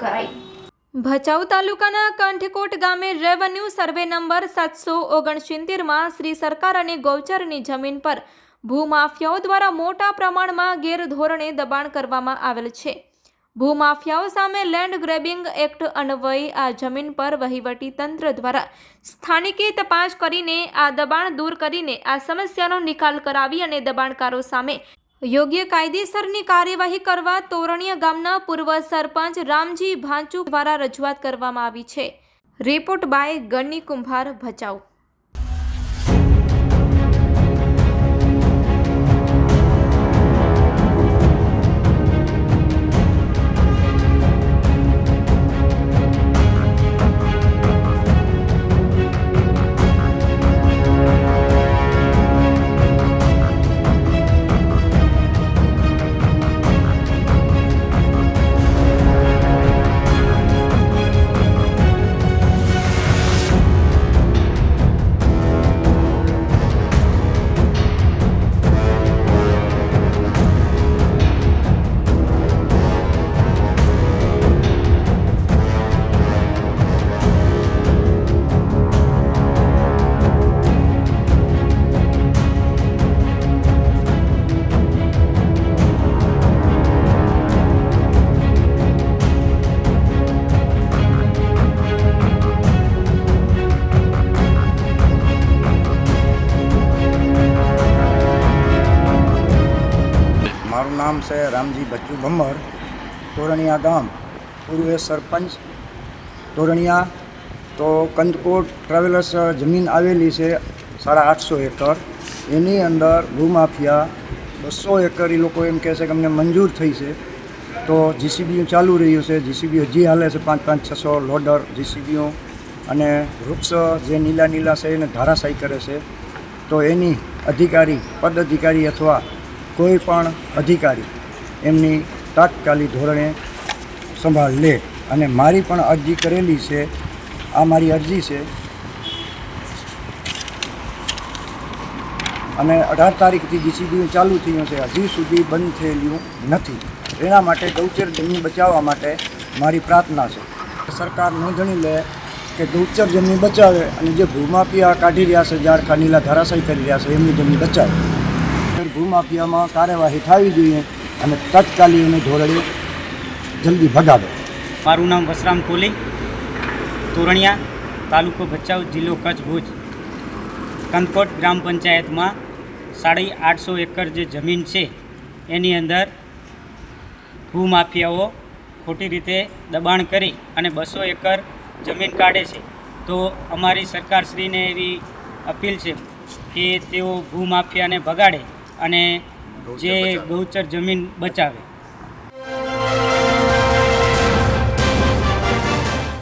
કરાઈ. ભચાઉ તાલુકાના કંઠકોટ ગામે રેવન્યુ સર્વે નંબર સાતસો ઓગણસિત્તેરમાં શ્રી સરકાર અને ગૌચરની જમીન પર ભૂમાફિયાઓ દ્વારા મોટા પ્રમાણમાં ગેરધોરણે દબાણ કરવામાં આવેલ છે. ભૂમાફિયાઓ સામે લેન્ડ ગ્રેબિંગ એક્ટ અન્વયે આ જમીન પર વહીવટી તંત્ર દ્વારા સ્થાનિકે તપાસ કરીને આ દબાણ દૂર કરીને આ સમસ્યાનો નિકાલ કરાવી અને દબાણકારો સામે યોગ્ય કાયદેસરની કાર્યવાહી કરવા તોરણીયા ગામના પૂર્વ સરપંચ રામજી ભાંચુ દ્વારા રજૂઆત કરવામાં આવી છે. રિપોર્ટ બાય ગની કુંભાર ભચાઉ. નામ છે રામજી બચ્ચુ ભમર તોરણિયા ગામ. પૂર્વે સરપંચ તોરણિયા તો કંદકોટ ટ્રાવેલર્સ જમીન આવેલી છે સાડા આઠસો એકર. એની અંદર ભૂમાફિયા બસો એકર એ લોકો એમ કહે છે કે અમને મંજૂર થઈ છે. તો જીસીબીઓ ચાલુ રહ્યું છે. જીસીબી હજી હાલે છે પાંચ પાંચ છસો લોડર જીસીબીઓ અને વૃક્ષ જે નીલા નીલા છે એને ધારાશાયી કરે છે. તો એની અધિકારી પદ અધિકારી અથવા કોઈ પણ અધિકારી એમની તાત્કાલિક ધોરણે સંભાળ લે અને મારી પણ અરજી કરેલી છે, આ મારી અરજી છે. અને અઢાર તારીખથી જીસીબી ચાલુ થયું છે, હજી સુધી બંધ થયેલું નથી. એના માટે ગૌચર જમીન બચાવવા માટે મારી પ્રાર્થના છે. સરકાર નોંધણી લે કે ગૌચર જમીન બચાવે અને જે ભૂમાફિયા કાઢી રહ્યા છે ઝાડખા નીલા ધરાશય કરી રહ્યા છે, એમની જમીન બચાવે. ભૂમાફિયામાં કાર્યવાહી થવી જોઈએ અને તત્કાલીન ધોરણે જલ્દી ભગાડો. મારું નામ વસરામ કોલી, તોરણિયા તાલુકો ભચાઉ જિલ્લો કચ્છ ભુજ. કંદકોટ ગ્રામ પંચાયતમાં સાડી આઠસો એકર જે જમીન છે, એની અંદર ભૂમાફિયાઓ ખોટી રીતે દબાણ કરી અને બસો એકર જમીન કાઢે છે. તો અમારી સરકારશ્રીને એવી અપીલ છે કે તેઓ ભૂમાફિયાને ભગાડે. અને જે ગૌચર જમીન બચાવે.